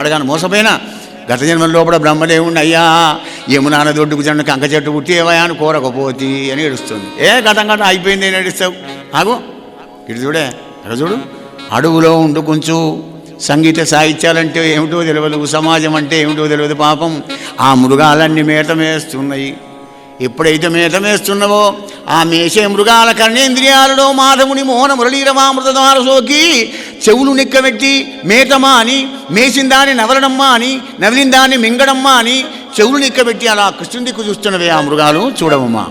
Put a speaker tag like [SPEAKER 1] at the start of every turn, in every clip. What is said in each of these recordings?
[SPEAKER 1] అడగాను మోసపోయినా? గత జన్మల కూడా బ్రహ్మదేవుణ్ణి అయ్యా యమునాన దొడ్డుకు చెండు కంక చెట్టు పుట్టేవయా అని కోరకపోతి అని ఏడుస్తుంది. ఏ గతం గతం అయిపోయింది అని ఏడుస్తావు. ఆగు. ఇటు చూడే అక్కడ చూడు. అడుగులో ఉండు కొంచెం. సంగీత సాహిత్యాలంటే ఏమిటో తెలియదు సమాజం అంటే ఏమిటో తెలియదు పాపం. ఆ మృగాలన్నీ మేతమేస్తున్నాయి. ఎప్పుడైతే మేధమేస్తున్నావో ఆ మేసే మృగాల కర్ణేంద్రియాలలో మాధవుని మోహన మురళీరమామృత సోకి చెవులు నిక్కబెట్టి మేతమా అని మేసిందాన్ని నవలడమ్మా అని నవిలిందాన్ని మింగడమ్మా అని చెవులు నిక్కబెట్టి అలా కృష్ణుని దిక్కు చూస్తున్నవే ఆ మృగాలు. చూడవమ్మా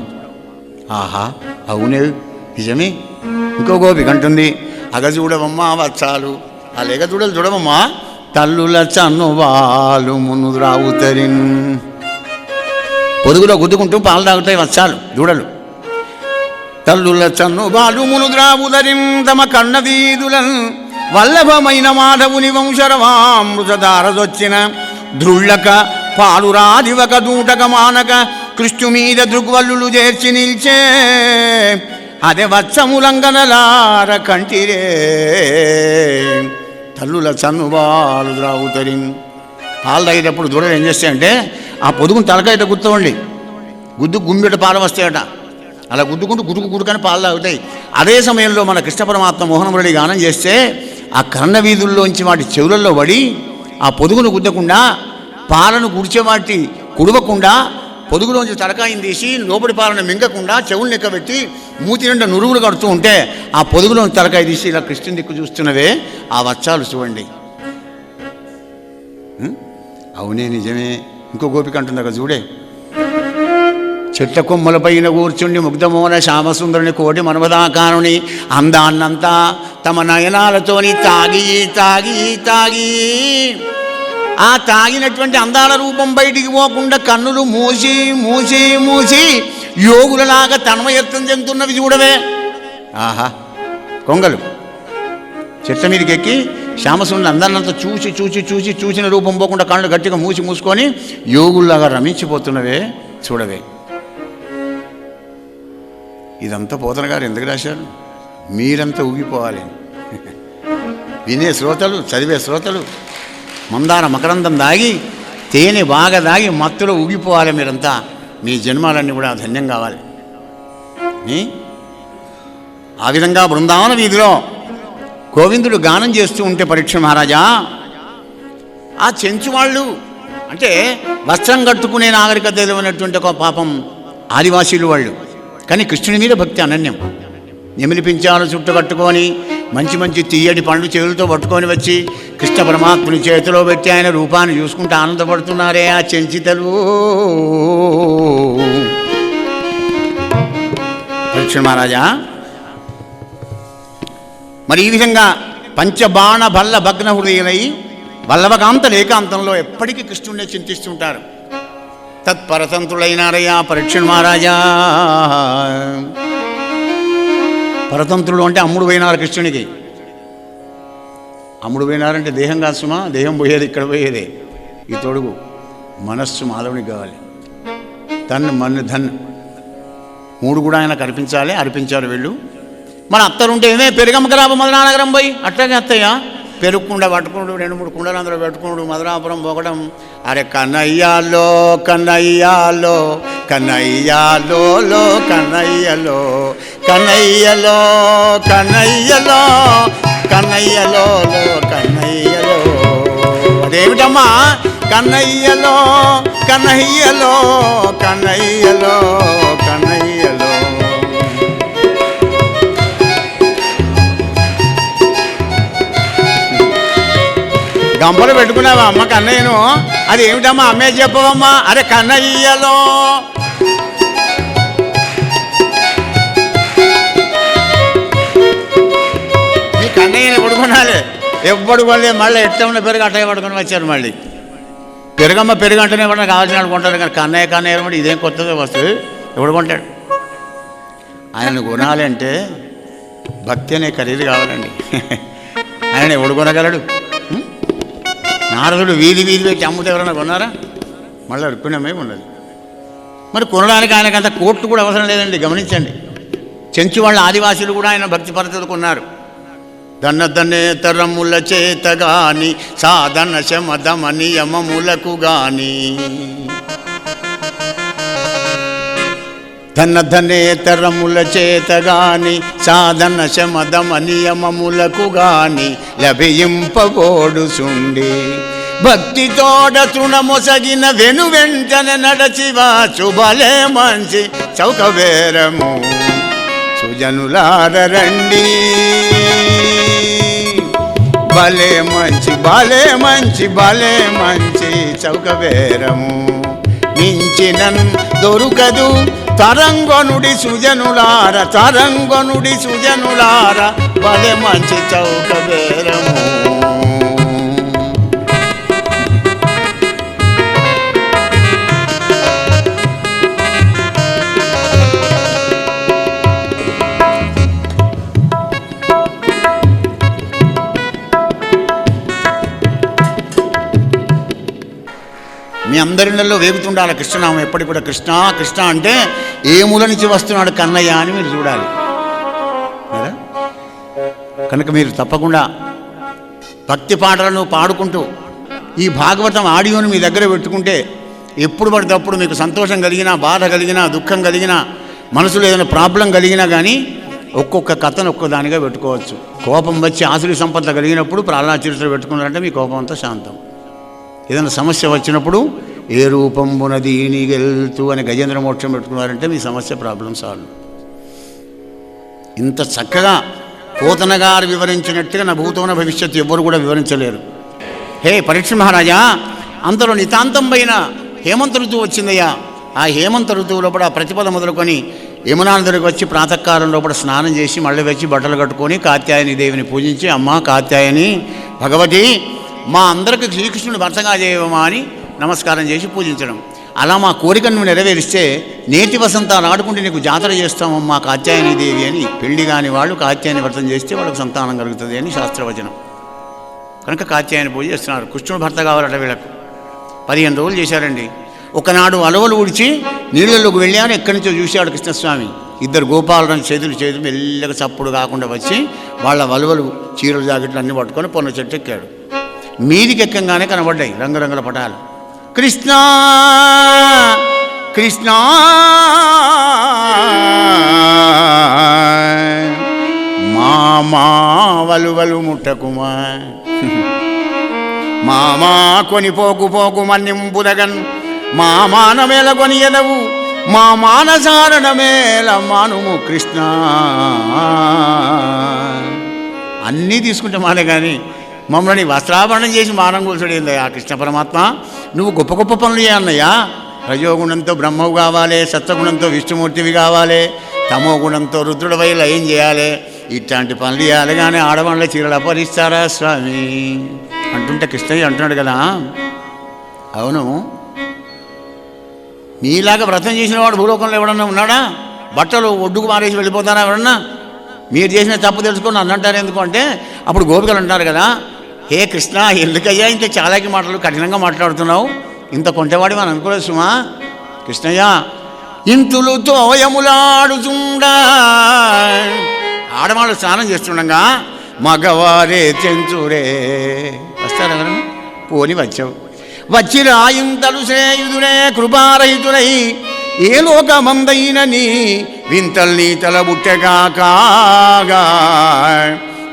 [SPEAKER 1] ఆహా అవునే నిజమే. ఇంకో గోపిక అంటుంది అగ చూడవమ్మా వచ్చాలు ఆ లేగ చూడలు చూడవమ్మా. తల్లుల చన్ను వాళ్ళు మును రావుతరిన్ పొదుగులో గుద్దుకుంటూ పాలు తాగుతాయి వచ్చాలు దూడలు తల్లుల చన్ను బాలు మునుద్రావుదరిం తమ కన్న వల్లభమైన మాధవుని వంశరవామృతధారదొచ్చిన ధృళ్ళక పాలురాదివక దూటక మానక కృష్ణు మీద దృగ్వల్లులు చేర్చి నిల్చే అదే వత్సములంగనలార కంటిరే. తల్లుల చన్నుబాలు ద్రావుతరిం పాలు తాగేటప్పుడు దూడలు ఏం చేస్తాయంటే ఆ పొదుగును తలకాయట గుర్తవండి. గుద్దు గుమ్మిట పాలు వస్తాయట. అలా గుద్దుకుంటూ గుడుకు గుడుకని పాలు తాగుతాయి. అదే సమయంలో మన కృష్ణ పరమాత్మ మోహనమురళి గానం చేస్తే ఆ కర్ణ వీధుల్లోంచి వాటి చెవులలో పడి ఆ పొదుగును గుద్దకుండా పాలను గుడిచే వాటి కుడవకుండా పొదుగులోంచి తలకాయని తీసి లోపలి పాలను మింగకుండా చెవులు నెక్కబెట్టి మూతి నిండా నురుగులు కడుతూ ఉంటే ఆ పొదుగులోని తలకాయ తీసి ఇలా కృష్ణుని దిక్కు చూస్తున్నవే ఆ వచ్చాలు చూడండి. అవునే నిజమే. ఇంకో గోపిక అంటుంది కదా చూడే. చెట్ల కొమ్మలపైన కూర్చుండి ముగ్ధమోన శ్యామసుందరుని కోటి మనవదాకారుని అందాన్నంతా తమ నయనాలతోని తాగి తాగి తాగి. ఆ తాగినటువంటి అందాల రూపం బయటికి పోకుండా కన్నులు మూసి మూసి మూసి యోగులలాగా తన్మయత్వం చెందుతున్నవి చూడవే. ఆహా కొంగలు. చెట్ల మీదకి ఎక్కి శ్యామసుందరి అందరినంతా చూసి చూసి చూసి చూసిన రూపం పోకుండా కళ్ళు గట్టిగా మూసి మూసుకొని యోగుల్లాగా రమించిపోతున్నవే చూడవే. ఇదంతా పోతన గారు ఎందుకు రాశారు? మీరంతా ఊగిపోవాలి. వినే శ్రోతలు చదివే శ్రోతలు మందార మకరందం దాగి తేనె బాగా దాగి మత్తులో ఊగిపోవాలి మీరంతా. మీ జన్మాలన్నీ కూడా ధన్యం కావాలి. ఆ విధంగా బృందావన వీధిలో గోవిందుడు గానం చేస్తూ ఉంటే పరీక్ష మహారాజా ఆ చెంచువాళ్ళు అంటే వస్త్రం కట్టుకునే నాగరికత తెలియనటువంటి ఒక పాపం ఆదివాసీలు వాళ్ళు. కానీ కృష్ణుని మీద భక్తి అనన్యం. నెమిలి పించాలు చుట్టు కట్టుకొని మంచి మంచి తీయటి పండ్లు చేతులతో పట్టుకొని వచ్చి కృష్ణ పరమాత్ముని చేతిలో పెట్టి ఆయన రూపాన్ని చూసుకుంటూ ఆనందపడుతున్నారే ఆ చెంచితలు. పరీక్ష మహారాజా మరి ఈ విధంగా పంచబాణ బల్ల భగ్న హృదయులై వల్లభకాంత ఏకాంతంలో ఎప్పటికీ కృష్ణుడిని చింతిస్తుంటారు. తత్పరతంత్రులైనారయ్యా పరీక్షణ మహారాజా. పరతంత్రుడు అంటే అమ్ముడు పోయినారు కృష్ణునికి. అమ్ముడు పోయినారంటే దేహం కాదు సుమా దేహం పోయేది ఇక్కడ పోయేదే. ఈ తొడుగు మనస్సు మాధవునికి కావాలి. తన్ మన్ను ధన్ మూడు కూడా ఆయన కనిపించాలి అర్పించాలి వీళ్ళు. మన అత్తరుంటే ఏమే? పెరుగమ్మకరాబు మదనానగరం పోయి? అట్లాగే అత్తయ్య. పెరుగుకుండా పట్టుకున్నాడు రెండు మూడు కుండలు అందులో పెట్టుకున్నాడు మధురాపురం పోగడం అరే కన్నయ్యాలో కన్నయ్యాలో కన్నయ్యాలో లో కన్నయ్యలో కన్నయ్యలో కన్నయ్యలో కన్నయ్యలో లో కన్నయ్యలో. అదేమిటమ్మా? కన్నయ్యలో కన్నయ్యలో కన్నయ్య గంపలు పెట్టుకున్నావా? అమ్మ కన్నయ్యను? అది ఏమిటమ్మా? అమ్మే చెప్పవమ్మా. అరే కన్నయ్యలో. ఈ కన్నయ్యని పడుకున్నాలే ఎవ్వడు కొనలే. మళ్ళీ ఎట్లా ఉన్న పెరుగు అట్టగా పడుకొని వచ్చారు మళ్ళీ. పెరుగమ్మ పెరుగు అంటేనే ఎవరన్నా కావాల్సిన అనుకుంటారు కానీ కన్నయ్య కన్నయ్య కూడా ఇదేం కొత్తదో వస్తుంది ఎవడు కొంటాడు? ఆయన కొనాలంటే భక్తి అనే ఖరీదు కావాలండి. ఆయన ఎవడు కొనగలడు? నారదుడు వీధి వీధి పెట్టి అమ్ముతే ఎవరైనా కొన్నారా? మళ్ళీ రుక్మిణమే ఉండదు మరి కొనడానికి ఆయనకు అంత కోర్టు కూడా అవసరం లేదండి గమనించండి. చెంచు వాళ్ళ ఆదివాసులు కూడా ఆయన భక్తి పద్ధతులు కొన్నారు. దన్నదనే తరముల చేత గాని సాధన శమదమ నియమములకు గాని. ధన ధనేతరముల చేత గాని సాధన శమదమ నియమములకు గాని లభింపబోడు సుండి. భక్తితోడ తృణమొసగిన వెను వెంటనే నడచివా శుభలే మంచి చౌకవేరము. సుజనులారండి భలే మంచి భలే మంచి భలే మంచి చౌకవేరము. మించినన్ దొరుకదు తరంగనుడి సుజనులార తరంగనుడి సుజనులార భలే మంచి చౌకవేరము మీ అందరిలో వేగుతుండాలి. కృష్ణనామం ఎప్పటి కూడా కృష్ణ కృష్ణ అంటే ఏ మూల నుంచి వస్తున్నాడు కన్నయ్య అని మీరు చూడాలి. కదా? కనుక మీరు తప్పకుండా భక్తి పాటలను పాడుకుంటూ ఈ భాగవతం ఆడియోని మీ దగ్గర పెట్టుకుంటే ఎప్పుడు పడితే మీకు సంతోషం కలిగినా బాధ కలిగినా దుఃఖం కలిగినా మనసులో ఏదైనా ప్రాబ్లం కలిగినా కానీ ఒక్కొక్క కథను ఒక్కదానిగా పెట్టుకోవచ్చు. కోపం వచ్చి ఆసురి సంపద కలిగినప్పుడు ప్రహ్లాద చరిత్ర పెట్టుకున్నారంటే మీ కోపం అంతా శాంతం. ఏదైనా సమస్య వచ్చినప్పుడు ఏ రూపంబున దీని గెలుతూ అని గజేంద్ర మోక్షం పెట్టుకున్నారంటే మీ సమస్య ప్రాబ్లం సాల్వ్. ఇంత చక్కగా పోతన గారు వివరించినట్టుగా నా భూతోన భవిష్యత్తు ఎవ్వరు కూడా వివరించలేరు. హే పరీక్ష మహారాజా అందులో నితాంతం పైన హేమంత ఋతువు వచ్చిందయ్యా. ఆ హేమంత ఋతువు లోపల ప్రతిపద మొదలుకొని యమునా నదికి వచ్చి ప్రాతకాలం లోపల స్నానం చేసి మళ్ళీ వచ్చి బట్టలు కట్టుకొని కాత్యాయని దేవిని పూజించి అమ్మ కాత్యాయని భగవతి మా అందరికి శ్రీకృష్ణుని భర్తగా చేయమా అని నమస్కారం చేసి పూజించడం. అలా మా కోరికను నువ్వు నెరవేరిస్తే నేటి వసంతాలు ఆడుకుంటే నీకు జాతర చేస్తామమ్మా కాత్యాయని దేవి అని పెళ్ళి కాని వాళ్ళు కాత్యాయని వ్రతం చేస్తే వాళ్ళకి సంతానం కలుగుతుంది అని శాస్త్రవచనం. కనుక కాత్యాయని పూజ చేస్తున్నారు. కృష్ణుడు భర్త కావాలట వీళ్ళకు. పదిహేను రోజులు చేశారండి. ఒకనాడు అలవలు ఉడిచి నీళ్ళలోకి వెళ్ళాను. ఎక్కడి నుంచో చూశాడు కృష్ణస్వామి. ఇద్దరు గోపాలను చేతులు చేతులు మెల్లగా చప్పుడు కాకుండా వచ్చి వాళ్ళ వలవలు చీరలు జాకెట్లు అన్ని పట్టుకొని పొన్న చెట్టు ఎక్కాడు. మీదికి ఎక్కంగానే కనబడ్డాయి రంగురంగుల పటాలు. కృష్ణ కృష్ణ. మామా వలువలు ముట్టకుమా. మామా కొని పోకు పోకు మన్నింపుదగన్ మా మానమేల కొని ఎదవు. మా మానసారణమేల మానుము కృష్ణ. అన్నీ తీసుకుంటే మానే కానీ మమ్మల్ని వస్త్రాభరణం చేసి మానం కూర్చోడేంది ఆ కృష్ణ పరమాత్మ నువ్వు గొప్ప గొప్ప పనులు చేయన్నయ్యా రజోగుణంతో బ్రహ్మవు కావాలి సత్వగుణంతో విష్ణుమూర్తివి కావాలి తమో గుణంతో రుద్రుడవై లయం చేయాలి. ఇట్లాంటి పనులు చేయాలి కానీ ఆడవాళ్ళ చీరలు అపహరిస్తారా స్వామి? అంటుంటే కృష్ణయ్య అంటున్నాడు కదా. అవును. మీలాగా వ్రతం చేసిన వాడు భూలోకంలో ఎవడన్నా ఉన్నాడా? బట్టలు ఒడ్డుకు మారేసి వెళ్ళిపోతారా ఎవరన్నా? మీరు చేసిన తప్పు తెలుసుకొని అన్నంటారు అంటారు ఎందుకు అంటే అప్పుడు గోపికలు అంటారు కదా హే కృష్ణ ఎందుకయ్యా ఇంత చాలాకి మాటలు కఠినంగా మాట్లాడుతున్నావు? ఇంత కొంటవాడి మనం అనుకోలేదు సుమా. కృష్ణయ్య ఇంతులు తోయములాడుచుండా ఆడవాళ్ళు స్నానం చేస్తుండగా మగవారే చెంచురే. వస్తారు పోని వచ్చావు. వచ్చి రాయింతలు శ్రేయుదురే కృపారహితులై. ఏ లోకమందైనని వింతల్ నీ తల బుట్టగా కాగా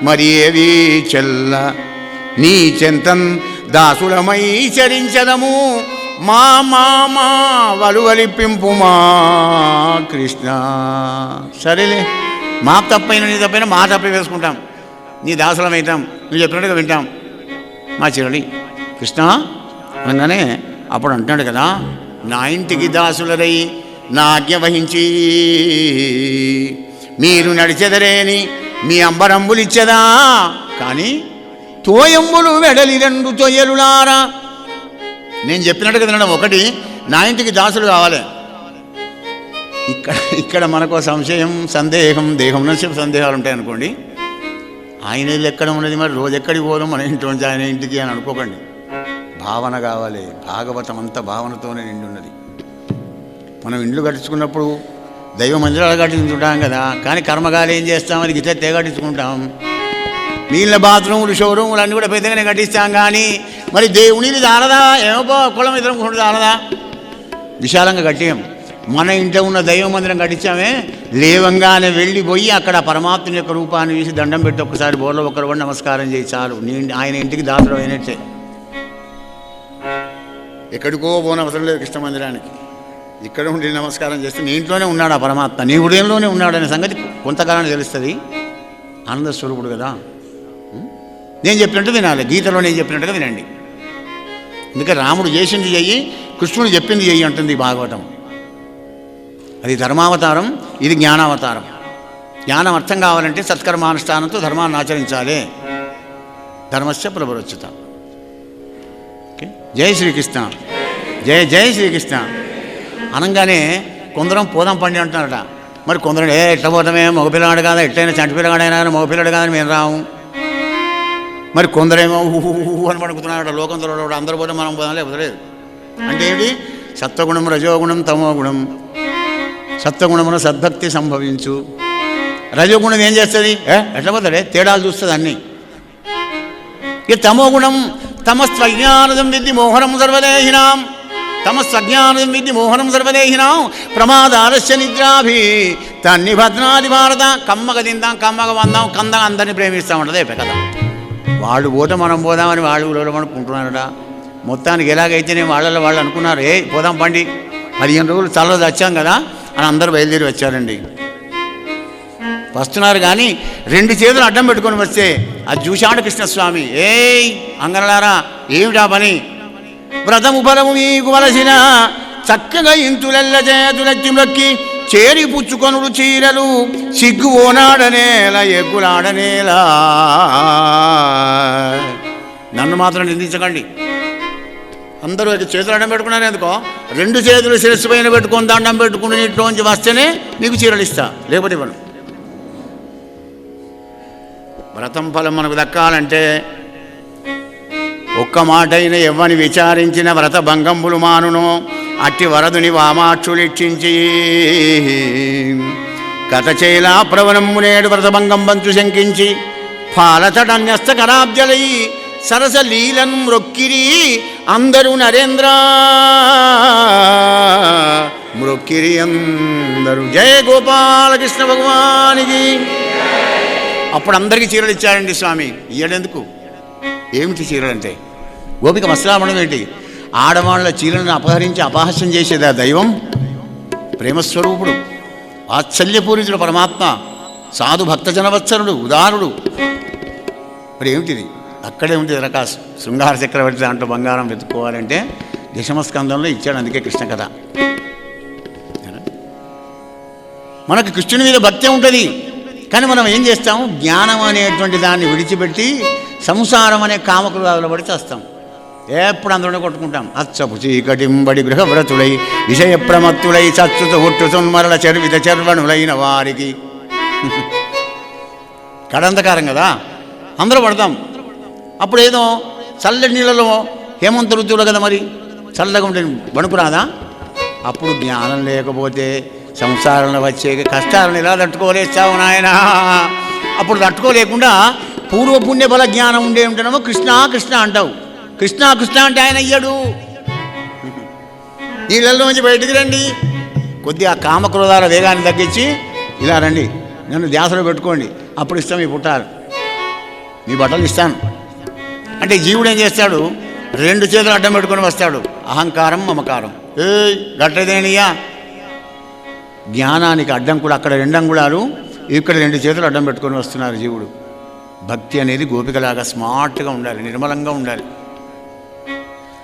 [SPEAKER 1] మరి ఏవి చెల్ల నీ చెంతన్ దాసులమై చరించదము. మా మా మా వలువలిప్పింపు మా కృష్ణ. సరేలే. మా తప్పైన నీ తప్పైన మా తప్పే వేసుకుంటాం. నీ దాసులమైతాం. నువ్వు చెప్పినట్టుగా వింటాం. మా చిరడి కృష్ణ అనగానే అప్పుడు అంటున్నాడు కదా నా ఇంటికి దాసులరై నా ఆజ్ఞ వహించి మీరు నడిచెదరేని మీ అంబరంబులు కానీ తోయంబులు వెడలి రెండు తొయ్యలులారా. నేను చెప్పినట్టుగా తినడం ఒకటి నా ఇంటికి దాసులు కావాలి. ఇక్కడ ఇక్కడ మనకు సంశయం సందేహం దేహం నుంచి సందేహాలు ఉంటాయి అనుకోండి. ఆయన ఇల్లు ఎక్కడ ఉన్నది మరి? రోజు ఎక్కడికి పోదాం? మన ఇంటి నుంచి ఆయన ఇంటికి అని అనుకోకండి. భావన కావాలి భాగవతం అంతా భావనతోనే నిండి ఉన్నది మనం ఇండ్లు కట్టించుకున్నప్పుడు దైవ మందిరాలు కట్టించుకుంటాం కదా. కానీ కర్మగాలు ఏం చేస్తామని గిట్ల తెగట్టించుకుంటాం మిగిలిన బాత్రూములు షోరూములు అన్నీ కూడా పెద్దగానే కట్టిస్తాం కానీ మరి దేవునిది దారదా ఏమో కులం ఇద్దరం కూడా దారదా విశాలంగా కట్టాం మన ఇంట్లో ఉన్న దైవ మందిరం కట్టించామే. లేవంగానే వెళ్ళిపోయి అక్కడ పరమాత్మ యొక్క రూపాన్ని చూసి దండం పెట్టి ఒక్కసారి బోర్లో ఒకరు కూడా నమస్కారం చేయి చాలు. నీ ఆయన ఇంటికి దాతలు అయినట్టే. ఎక్కడికో పోనవసరం లేదు కృష్ణ మందిరానికి. ఇక్కడ ఉండి నమస్కారం చేస్తే నీ ఇంట్లోనే ఉన్నాడు ఆ పరమాత్మ? నీ హృదయంలోనే ఉన్నాడు అనే సంగతి కొంతకాలం తెలుస్తుంది. ఆనంద స్వరూపుడు కదా. నేను చెప్పినట్టు వినాలి. గీతలో నేను చెప్పినట్టుగా వినండి. అందుకే రాముడు చేసింది చెయ్యి కృష్ణుడు చెప్పింది చెయ్యి అంటుంది భాగవతం. అది ధర్మావతారం ఇది జ్ఞానావతారం. జ్ఞానం అర్థం కావాలంటే సత్కర్మానుష్ఠానంతో ధర్మాన్ని ఆచరించాలి. ధర్మస్య ప్రభరొచ్చుత ఓకే? జై శ్రీకృష్ణ. జై జై శ్రీకృష్ణ. అనగానే కొందరం పోదాం పండి అంటున్నారట. మరి కొందరు ఏ ఎట్లా పోతామే? మగపిల్లగాడు కాదా? ఎట్లయినా చంటి పిల్లగాడైనా కానీ మగపిల్లడు కాదని మేము రాము. మరి కొందరేమో అని పడుకుతున్నారట. లోకంతో అందరూ పోతే మనం పోదాం లేకపోతే లేదు. అంటే ఏంటి సత్వగుణం రజోగుణం తమోగుణం. సత్వగుణమున సద్భక్తి సంభవించు. రజోగుణం ఏం చేస్తుంది? ఏ? ఎట్లా పోతాడే? తేడాలు చూస్తుంది అన్నీ. ఈ తమోగుణం తమస్వజ్ఞానం విద్ది మోహనం సర్వదేహినాం. తమస్వజ్ఞానం విద్ది మోహనం సర్వదేహినాం. ప్రమాదాలస్య నిద్రాభి. తన్ని భద్రాది భారత. కమ్మగ తిందాం కమ్మగ వందాం కందం అందరిని ప్రేమిస్తామంటదే కదా వాళ్ళు పోతే మనం పోదామని వాళ్ళు ఊళ్ళో అనుకుంటున్నారట మొత్తానికి ఎలాగైతేనే వాళ్ళలో వాళ్ళు అనుకున్నారు ఏ పోదాం పండి పదిహేను రోజులు చల్లది వచ్చాం కదా అని అందరూ బయలుదేరి వచ్చారండి. వస్తున్నారు కానీ రెండు చేతులు అడ్డం పెట్టుకొని వస్తే అది చూశాడు కృష్ణస్వామి. ఏయ్ అంగనలారా ఏమిటా పని? వ్రతము బలము మీకు వలసిన చక్కగా ఇంతులెల్ల చేతులెత్తి మొక్కి చేరి పుచ్చుకొనుడు చీరలు సిగ్గు ఓనాడనేల ఎగ్గులాడనేలా నన్ను మాత్రం నిందించకండి. అందరూ ఇక చేతులు అడ్డం పెట్టుకున్నారు ఎందుకో? రెండు చేతులు శిరస్సు పైన పెట్టుకొని దండం పెట్టుకుని నీటిలోంచి వస్తేనే నీకు చీరలు ఇస్తా. లేకపోతే ఇవ్వను. వ్రతం ఫలం మనకు దక్కాలంటే ఒక్క మాటైన ఎవ్వని విచారించిన వ్రత భంగంబులు మానును. అట్టి వరదుని వామాక్షులిచ్చించి. కథచేలా ప్రవణమ్మునేడు వ్రతభంగం బంతు శంకించి పాలతడన్యస్త కరాబ్జలై సరసలీలం మ్రొక్కిరి అందరూ నరేంద్ర. మ్రొక్కిరి అందరూ జయ గోపాలకృష్ణ భగవానికి. అప్పుడు అందరికీ చీరలు ఇచ్చారండి స్వామి. ఇయ్యడెందుకు ఏమిటి చీరలు అంటే గోపిక వస్త్రామణం ఏంటి? ఆడవాళ్ళ చీరలను అపహరించి అపహాస్యం చేసేదా దైవం? ప్రేమస్వరూపుడు వాత్సల్యపూరితుడు పరమాత్మ సాధు భక్తజనవత్సరుడు ఉదారుడు. మరి ఏమిటిది? అక్కడే ఉంది రకాస్ శృంగార చక్రవర్తి దాంట్లో బంగారం వెతుక్కోవాలంటే దశమస్కందంలో ఇచ్చాడు అందుకే కృష్ణ కథ. మనకు కృష్ణుని మీద భక్తి ఉంటుంది. కానీ మనం ఏం చేస్తాం జ్ఞానం అనేటువంటి దాన్ని విడిచిపెట్టి సంసారం అనే కామకులు పడి చేస్తాం ఎప్పుడు అందులోనే కొట్టుకుంటాం. అచ్చపు చీకటింబడి గృహవ్రతులై విషయ ప్రమత్తులై చచ్చుత ఒట్టుతున్మరల చర్విత చర్వణులైన వారికి. కడంతకారం కదా? అందరూ పడతాం. అప్పుడు ఏదో చల్లటి నీళ్ళలో హేమంత ఋతువులు కదా మరి? చల్లగా ఉండే వణుకు రాదా అప్పుడు జ్ఞానం లేకపోతే సంసారంలో వచ్చే కష్టాలను ఎలా తట్టుకోలేస్తావు నాయన? అప్పుడు తట్టుకోలేకుండా పూర్వపుణ్యఫల జ్ఞానం ఉండే ఉంటామో కృష్ణ కృష్ణ అంటావు. కృష్ణ కృష్ణ అంటే ఆయన అయ్యాడు. నీళ్ళల్లోంచి బయటికి రండి. కొద్దిగా కామక్రోధాల వేగాన్ని తగ్గించి ఇలా రండి. నన్ను ధ్యాసలో పెట్టుకోండి. అప్పుడు ఇస్తాం మీ పుట్టారు. మీ బట్టలు ఇస్తాను. అంటే జీవుడు ఏం చేస్తాడు? రెండు చేతులు అడ్డం పెట్టుకొని వస్తాడు. అహంకారం మమకారం. ఏ గట్టదేనియా జ్ఞానానికి అడ్డం కూడా అక్కడ రెండు అంగుళాలు ఇక్కడ రెండు చేతులు అడ్డం పెట్టుకొని వస్తున్నారు జీవుడు. భక్తి అనేది గోపికలాగా స్మార్ట్గా ఉండాలి నిర్మలంగా ఉండాలి.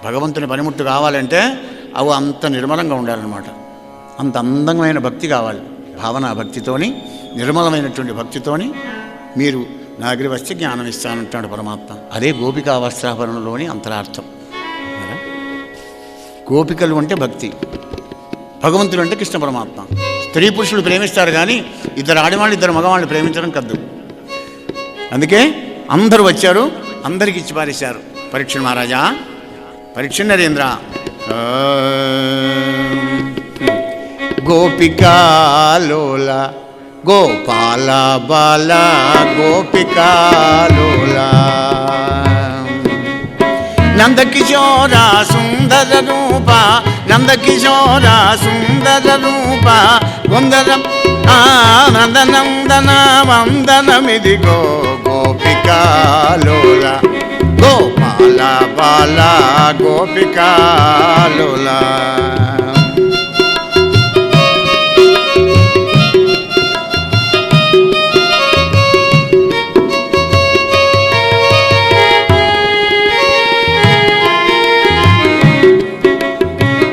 [SPEAKER 1] భగవంతుని పనిముట్టు కావాలంటే అవి అంత నిర్మలంగా ఉండాలన్నమాట. అంత అందమైన భక్తి కావాలి. భావన భక్తితోని నిర్మలమైనటువంటి భక్తితోని మీరు నా దగ్గర జ్ఞానం ఇస్తానంటాడు పరమాత్మ. అదే గోపికా వస్త్రాభరణలోని అంతరార్థం. గోపికలు అంటే భక్తి. భగవంతుడు అంటే కృష్ణ పరమాత్మ. స్త్రీ పురుషులు ప్రేమిస్తారు కానీ ఇద్దరు ఆడవాళ్ళు ఇద్దరు మగవాళ్ళు ప్రేమించడం కద్దు. అందుకే అందరూ వచ్చారు అందరికి ఇచ్చి పారేశారు. పరీక్ష మహారాజా. పరీక్ష నరేంద్ర గోపికాలోల గోపాల బాల గోపికాలోల నందకిశోర సుందర రూప నందకిశోర సుందర రూప. వందనం ఆనందనందన వందనమిదిగో గోపికాలోల గోపాల బాల గోపికాలోల.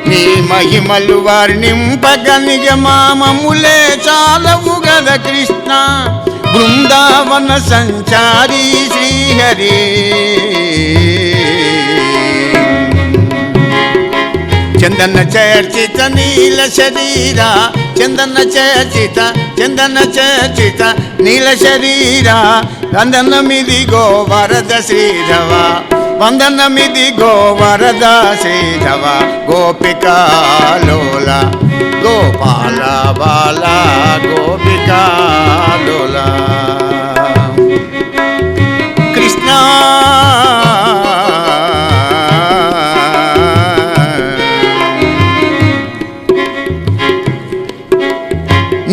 [SPEAKER 1] నీ మహిమలు వర్ణింపగ నిజమామములే చాలవు గద కృష్ణ. బృందావన సంచారి శ్రీహరి. చందన చర్చిత నీల శరీర చందన చర్చిత చందన చర్చిత నీల శరీర. వందనమిదిగో వరద శ్రీధవ వందనమిదిగో వరద శ్రీధవ. గోపికాలోల గోపాల బాల గోపికాలోల కృష్ణ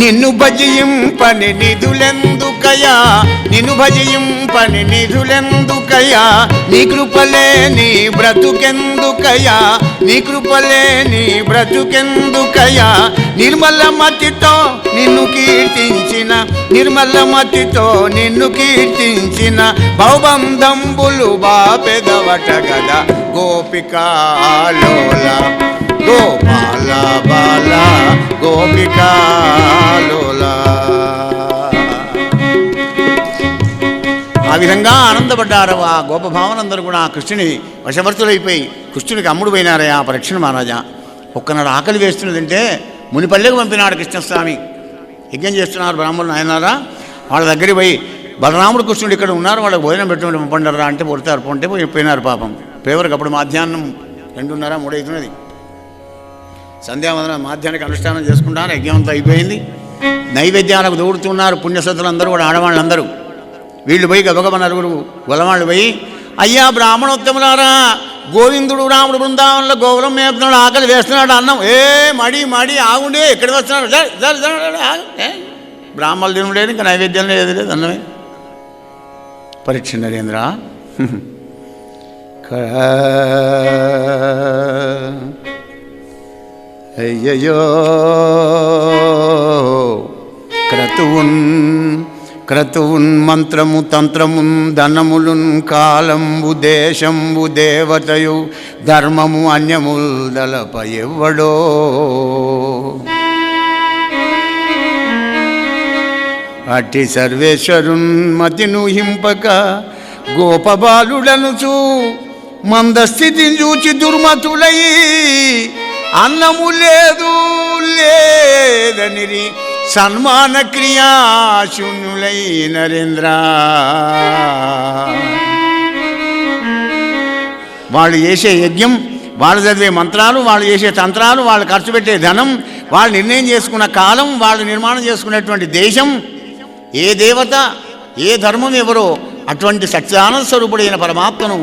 [SPEAKER 1] నిన్ను భజయింపని నిధులెందుకయా నిన్ను భజయింపని నిధులెందుకయా నీ కృపలే నీ బ్రతుకెందుకయా నీ కృపలే నీ బ్రతుకెందుకయా నిర్మల మతితో నిన్ను కీర్తించిన నిర్మల మతితో నిన్ను కీర్తించిన భవబంధంబులు బాపెదవట గదా గోపికాలోలా గోపాల బాల గోపికాలోల ఆ విధంగా ఆనందపడ్డారు ఆ గోప భావనందరూ కూడా. ఆ కృష్ణుని వశవర్తులైపోయి కృష్ణునికి అమ్ముడు పోయినారే ఆ పరీక్షణ మహారాజా. ఒక్కనాడు ఆకలి వేస్తున్నదంటే మునిపల్లెకు పంపినాడు కృష్ణస్వామి. యజ్ఞం చేస్తున్నారు బ్రాహ్మణులు ఆయనారా వాళ్ళ దగ్గరికి పోయి బలరాముడు కృష్ణుడు ఇక్కడ ఉన్నారు వాళ్ళకి భోజనం పెట్టుకుంటే పంపండరా అంటే పొడతారు పొంటే పోయి పోయినారు పాపం. పేవరికి అప్పుడు మధ్యాహ్నం రెండున్నర మూడైతున్నది. సంధ్యావందన మాధ్యానికి అనుష్ఠానం చేసుకుంటాను. యజ్ఞం అయిపోయింది. నైవేద్యాలకు దూడుతున్నారు పుణ్యసతులందరూ కూడా ఆడవాళ్ళందరూ. వీళ్ళు పోయి గబగబ నలుగురు గొలవాళ్ళు పోయి అయ్యా బ్రాహ్మణోత్తములారా గోవిందుడు రాముడు బృందావనంలో గోవులం మేపుతున్నాడు ఆకలి వేస్తున్నాడు అన్నం. ఏ మడి మడి ఆగుండే ఎక్కడ వస్తున్నాడు. జర, జర, జర, బ్రాహ్మణులు తినలేదు ఇంకా నైవేద్యం లేదు లేదు అన్నమే. పరీక్ష నరేంద్ర. అయ్యయ్యో. క్రతువున్ క్రతువున్ మంత్రము తంత్రమున్ ధనములున్ కాలంబు దేశంబు దేవతయు ధర్మము అన్యముల్ దళప ఎవ్వడో. అట్టి సర్వేశ్వరున్ మతిను హింపక గోపబాలుడనుచు మందస్థితిని చూచి దుర్మతులై అన్నము లేదు లేదనిరి సన్మాన క్రియాశూన్యులై నరేంద్ర వాళ్ళు చేసే యజ్ఞం వాళ్ళు చదివే మంత్రాలు వాళ్ళు చేసే తంత్రాలు వాళ్ళు ఖర్చు పెట్టే ధనం వాళ్ళు నిర్ణయం చేసుకున్న కాలం వాళ్ళు నిర్మాణం చేసుకునేటువంటి దేశం ఏ దేవత ఏ ధర్మం ఎవరో అటువంటి సత్యానంద స్వరూపుడైన పరమాత్మను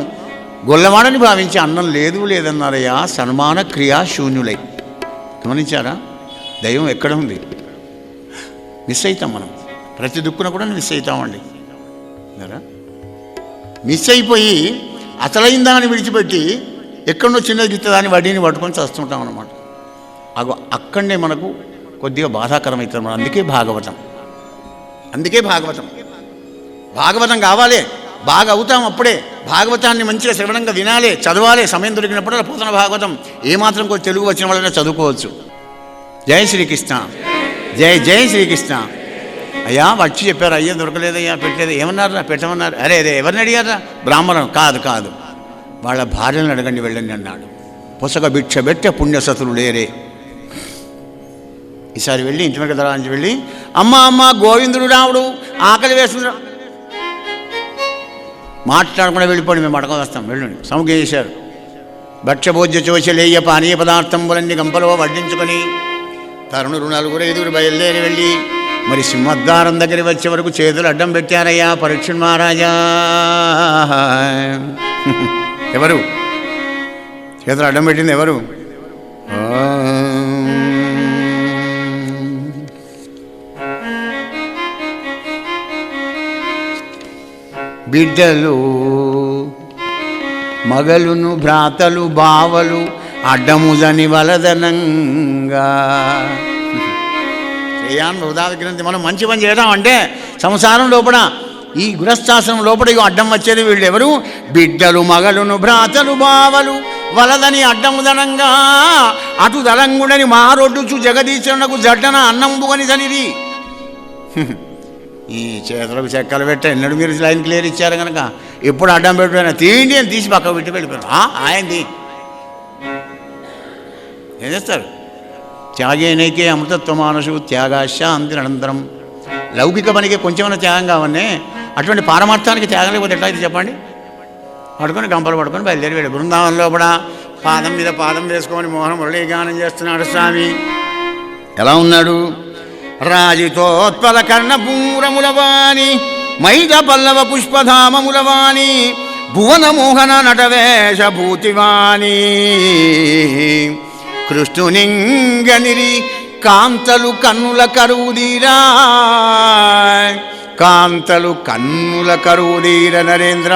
[SPEAKER 1] గొల్లవాడని భావించి అన్నం లేదు లేదన్నారయ్యా. సన్మాన క్రియా శూన్యులై. గమనించారా? దైవం ఎక్కడ ఉంది? మిస్ అవుతాం మనం. ప్రతి దుక్కున కూడా మిస్ అవుతామండి మిస్ అయిపోయి అసలైన దాన్ని విడిచిపెట్టి ఎక్కడో చిన్నది గిత్త వడ్డీని పట్టుకొని చస్తుంటాం అనమాట అగో అక్కడనే మనకు కొద్దిగా బాధాకరం అవుతుంది అందుకే భాగవతం. అందుకే భాగవతం. భాగవతం కావాలి. బాగా అవుతాం అప్పుడే. భాగవతాన్ని మంచిగా శ్రవణంగా వినాలి చదవాలి సమయం దొరికినప్పుడు పూతన భాగవతం. ఏమాత్రం కూడా తెలుగు వచ్చిన వాళ్ళనే చదువుకోవచ్చు. జై శ్రీకృష్ణ. జై జై శ్రీకృష్ణ. అయ్యా వచ్చి చెప్పారు అయ్యా దొరకలేదయ్యా పెట్టలేదు. ఏమన్నారా పెట్టమన్నారు. అరే అరే ఎవరిని అడిగారా బ్రాహ్మణం కాదు కాదు. వాళ్ళ భార్యలను అడగండి వెళ్ళండి అన్నాడు. పుసక భిక్ష పెట్టే పుణ్యసతులు లేరే. ఈసారి వెళ్ళి ఇంటి వెనక నుంచి వెళ్ళి అమ్మ అమ్మ గోవిందుడు రాముడు ఆకలి వేస్తున్నాడు మాట్లాడకుండా వెళ్ళిపోండి మేము అడగ వస్తాం వెళ్ళండి. సముఖం చేశారు. భక్ష్యభోజ్య చోచలేయ పానీయ పదార్థంబులన్నీ గంపలో వడ్డించుకొని తరుణులు నలుగురు ఐదుగురు బయలుదేరి వెళ్ళి మరి సింహద్వారం దగ్గర వచ్చే వరకు చేతులు అడ్డం పెట్టారయ్యా పరీక్ష మహారాజా. ఎవరు? చేతులు అడ్డం పెట్టింది ఎవరు? బిడ్డలు మగలును భ్రాతలు బావలు అడ్డముదని వలదనంగా. శ్రేయాన్ వృధాల గ్రంథి మనం మంచి పని చేయడం అంటే సంసారం లోపల ఈ గృహస్థాసనం లోపల ఇగో అడ్డం వచ్చేది వీళ్ళు ఎవరు బిడ్డలు మగలును భ్రాతలు బావలు వలదని అడ్డముదనంగా. అటు దళంగుడని మారొడ్డుచు జగదీశ్వరునకు జడ్డన అన్నంబుగని సనిది. ఈ చేతులకు చెక్కలు పెట్ట ఎన్నడు మీరు లైన్ క్లియర్ ఇచ్చారు కనుక ఎప్పుడు అడ్డం పెట్టినా తీయండి అని తీసి పక్క పెట్టి వెళ్ళిపోయారు. ఆ, ఆయనది ఏం చేస్తారు? త్యాగేనైకే అమృతత్వ మానసు త్యాగ శాంతి అనంతరం. లౌకిక పనికి కొంచెమైనా త్యాగం కావనే అటువంటి పారమార్థానికి త్యాగం లేకపోతే ఎట్లా అయితే చెప్పండి? పడుకొని గంపలు పడుకొని బయలుదేరి వెళ్ళి బృందావనంలో కూడా పాదం మీద పాదం వేసుకొని మోహన మురళీ గానం చేస్తున్నాడు స్వామి. ఎలా ఉన్నాడు? రాజితోత్పల కర్ణపూరములవాణి మైద పల్లవ పుష్పధామములవాణి భువన మోహన నటవేష కృష్ణునింగనిరి కాంతలు కన్నుల కరువుదీరా కాంతలు కన్నుల కరువుదీర నరేంద్ర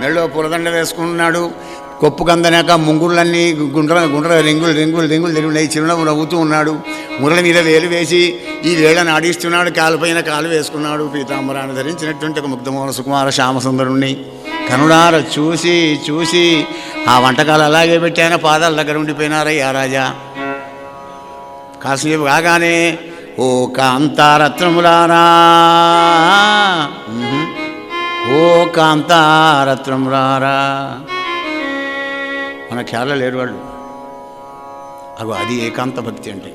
[SPEAKER 1] మెళ్ళో పులదండ వేసుకున్నాడు. కొప్పు కందనాక ముంగుళ్ళన్నీ గుండ్ర గుండ్ర రింగులు రింగులు రింగులు తిరిగినాయి చిరునవ్వు నవ్వుతూ ఉన్నాడు. మురళి మీద వేలు వేసి ఈ వేళను ఆడిస్తున్నాడు. కాలుపైన కాలు వేసుకున్నాడు. పీతాంబరాన్ని ధరించినటువంటి ఒక ముగ్ధమోహన సుకుమార శ్యామసుందరుణ్ణి కనుడార చూసి చూసి ఆ వంటకాలు అలాగే పెట్టాన పాదాల దగ్గర ఉండిపోయినారయ్యా రాజా. కాసేపు కాగానే ఓ కాంతారత్నములారా ఓ కాంతారత్నములారా మన చాలా లేరు వాళ్ళు అగో అది ఏకాంత భక్తి అంటే.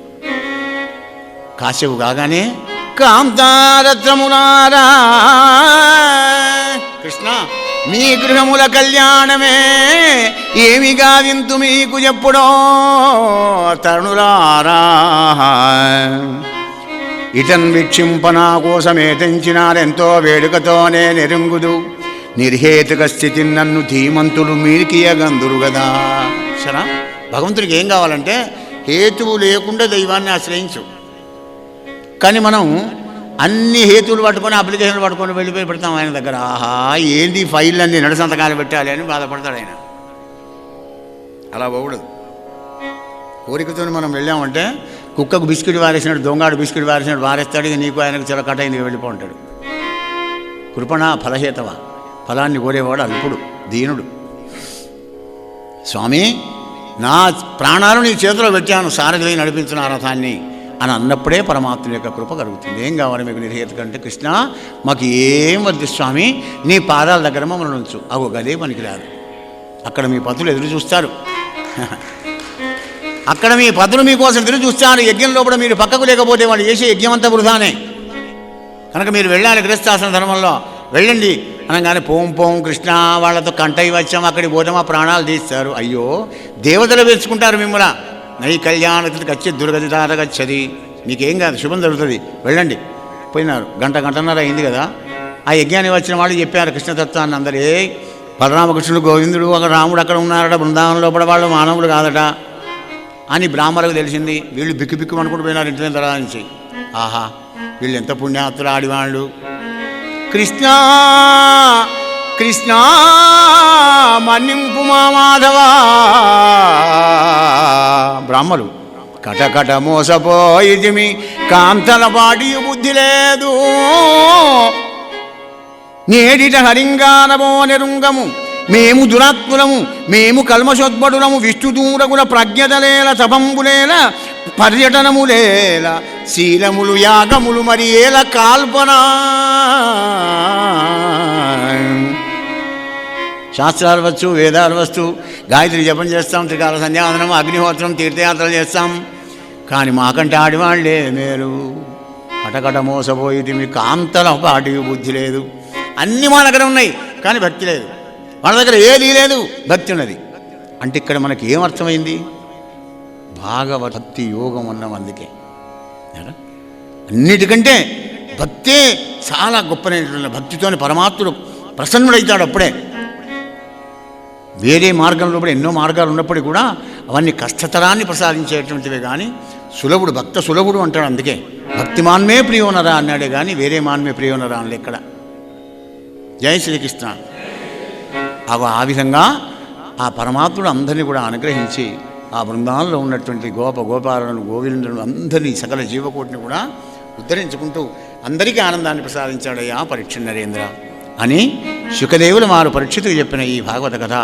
[SPEAKER 1] కాసేపు కాగానే కాంతారత్నములారా కృష్ణ మీ గృహముల కళ్యాణమే ఏమి గావింతు మీకు ఎప్పుడో తరుణులారా. వీక్షింప నా కోసమే తెంచినారెంతో వేడుకతోనే నెరుంగుదు. నిర్హేతుక స్థితి నన్ను ధీమంతులు మీరికియగందురు కదా సరే భగవంతుడికి ఏం కావాలంటే హేతువు లేకుండా దైవాన్ని ఆశ్రయించు. కానీ మనం అన్ని హేతువులు పట్టుకొని అప్లికేషన్లు పట్టుకొని వెళ్ళిపోయి పెడతాం ఆయన దగ్గర. ఆహా ఏంటి ఫైల్ అన్ని నడు సంతకాలు పెట్టాలి అని బాధపడతాడు ఆయన. అలా పోకూడదు. కోరికతో మనం వెళ్ళామంటే కుక్కకు బిస్కెట్ వారేసినట్టు దొంగాడు బిస్కెట్ వారేసినట్టు వారేస్తాడు ఇక నీకు ఆయనకు చిరకట అయింది వెళ్ళిపో ఉంటాడు కృపణ ఫలహేతవా. ఫలాన్ని కోరేవాడు అల్పుడు దీనుడు. స్వామి నా ప్రాణాలు నీ చేతిలో పెట్టాను సారథి నడిపించిన రథాన్ని అని అన్నప్పుడే పరమాత్మ యొక్క కృప కలుగుతుంది. ఏం కావాలి మీకు నిర్హేత కంటే కృష్ణ మాకు ఏం వద్దు స్వామి నీ పాదాల దగ్గర మమ్మల్ని ఉంచు. అగో గదే పనికిరాదు. అక్కడ మీ పతులు ఎదురు చూస్తారు. అక్కడ మీ పతులు మీకోసం ఎదురు చూస్తారు. యజ్ఞం లోపల మీరు పక్కకు లేకపోతే వాళ్ళు చేసే యజ్ఞం అంతా వృధానే. కనుక మీరు వెళ్ళాలి గృహస్థాశ్రమ ధర్మంలో. వెళ్ళండి. అనగానే పోం పోం కృష్ణ వాళ్ళతో కంటై వచ్చాం అక్కడికి పోతే మా ప్రాణాలు తీస్తారు. అయ్యో దేవతలు వేసుకుంటారు మిమ్మల్ని. నై కళ్యాణ కచ్చి దుర్గతి తారగచ్చది నీకేం కాదు శుభం జరుగుతుంది. వెళ్ళండి. పోయినారు. గంట గంటన్నర అయింది కదా. ఆ యజ్ఞానికి వచ్చిన వాళ్ళు చెప్పారు కృష్ణతత్వాన్ని అందరే. బలరామకృష్ణుడు గోవిందుడు ఒక రాముడు అక్కడ ఉన్నారట బృందావనం లోపల వాళ్ళు మానవులు కాదట అని బ్రాహ్మణులకు తెలిసింది. వీళ్ళు బిక్కు బిక్కు అనుకుంటూ పోయినారు ఇంటి దగ్గర నుంచి. ఆహా వీళ్ళు ఎంత పుణ్యాత్తులు ఆడివాళ్ళు. కృష్ణ కృష్ణ మన్నింపు మా మాధవా. బ్రాహ్మలు కటకట మోసపోయిది మీ కాంతల పాటి బుద్ధి లేదు. నేడిట హరింగానమో నిరుంగము మేము దురాత్ములము మేము కల్మషోద్భటులము విష్ణుదూరగుల ప్రజ్ఞతలేల సభంబులేల పర్యటనములేల శీలములు యాగములు మరి ఏల కాల్పన. శాస్త్రాలు వచ్చు వేదాలు వస్తు గాయత్రి జపం చేస్తాం త్రికాల సంధ్యావందనం అగ్నిహోత్రం తీర్థయాత్రలు చేస్తాం. కానీ మాకంటే ఆడివాళ్ళే మేలు. కటకట మోసపోయి మీ కాంతల పాటి బుద్ధి లేదు. అన్నీ మా దగ్గర ఉన్నాయి కానీ భక్తి లేదు. వాళ్ళ దగ్గర ఏది లేదు. భక్తి ఉన్నది అంటే ఇక్కడ మనకి ఏమర్థమైంది భాగవత యోగం అన్నాం అందుకే. అన్నిటికంటే భక్తే చాలా గొప్పనైనటువంటి భక్తితోని పరమాత్ముడు ప్రసన్నుడైతాడు అప్పుడే. వేరే మార్గంలో కూడా ఎన్నో మార్గాలు ఉన్నప్పటికీ కూడా అవన్నీ కష్టతరాన్ని ప్రసాదించేటువంటివే కానీ సులభుడు భక్త సులభుడు అంటాడు అందుకే. భక్తి మాన్మే ప్రియోనరా అన్నాడే కానీ వేరే మాన్మే ప్రియోనరా అనలే ఇక్కడ. జై శ్రీకృష్ణ. ఆ విధంగా ఆ పరమాత్ముడు అందరినీ కూడా అనుగ్రహించి ఆ బృందాల్లో ఉన్నటువంటి గోప గోపాలను గోవిందులను అందరినీ సకల జీవకోటిని కూడా ఉద్ధరించుకుంటూ అందరికీ ఆనందాన్ని ప్రసాదించాడయ్యా పరీక్ష నరేంద్ర అని శుకదేవులు మారు పరీక్షితులు చెప్పిన ఈ భాగవత కథ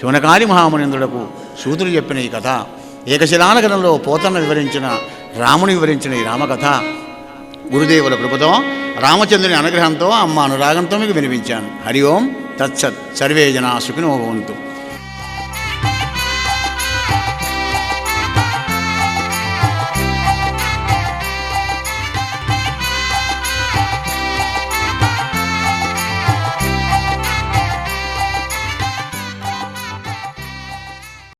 [SPEAKER 1] శివనకారి మహామునిందులకు సూతులు చెప్పిన ఈ కథ ఏకశిలానగరంలో పోతన్న వివరించిన రాముని వివరించిన ఈ రామకథ గురుదేవుల కృపతో రామచంద్రుని అనుగ్రహంతో అమ్మ అనురాగంతో మీకు వినిపించాను. హరి ఓం. తత్సత్ సర్వే జనా సుఖినో భవంతు